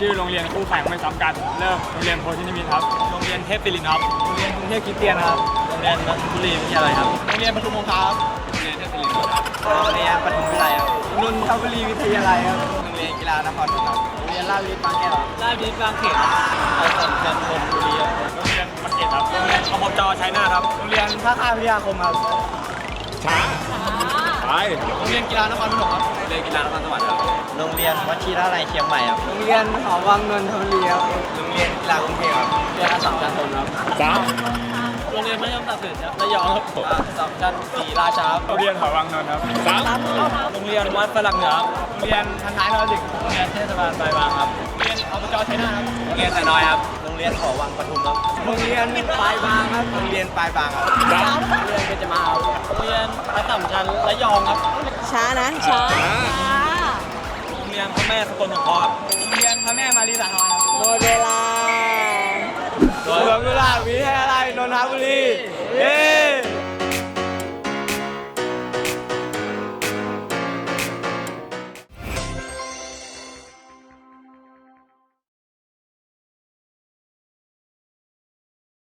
ชื่อโรงเรียนคู่แข่งไม่ซ้ำกันเริ่มโรงเรียนโพธินิมิตรครับโรงเรียนเทพศิรินทร์ครับโรงเรียนกรุงเทพคริสเตียนครับโรงเรียนนนทบุรีวิทยาลัยครับโรงเรียนปทุมวงคาครับโรงเรียนเทพศิรินทร์ครับโรงเรียนปทุมวิทยาลัยครับนนทบุรีวิทยาลัยครับโรงเรียนกีฬานครปฐมครับโรงเรียนราชวิทย์บางแก้วราชวิทย์บางเขตครับโรงเรียนนนทบุรีครับโรงเรียนมันเกตครับโรงเรียนอบจชัยนาทครับโรงเรียนท่าข้ามวิทยาคมครับช้าไปโรงเรียนกีฬานครปฐมครับโรงเรียนกีฬานครสวรรค์ครับ โรงเรียนวชิรลัยเชียงใหม่ครับโรงเรียนหอวังนนทบุรีครับโรงเรียนกีฬากรุงเทพครับโรงเรียนอัสสัมชัญธนครับสามโรงเรียนมัธยมศึกษาระยองครับอัสสัมชัญศรีราชาโรงเรียนหอวังนนท์ครับสามโรงเรียนวัดฝรั่งเหนือครับโรงเรียนพันท้ายนรสิงห์โรงเรียนเทศบาลปลายบางครับโรงเรียนอบจชัยนาทครับโรงเรียนสายน้อยครับโรงเรียนหอวังปทุมครับโรงเรียนปลายบางครับโรงเรียนปลายบางครับสามโรงเรียนเบญจมาศครับโรงเรียนอัสสัมชัญระยองครับช้านะช้าโรงเรี ยนพระแม่สกลนครโรงเรียนพระแม่มารีสาทรครับหมดเวลาสวนกุหลาบวิทยาลัยนนทบุรี เย้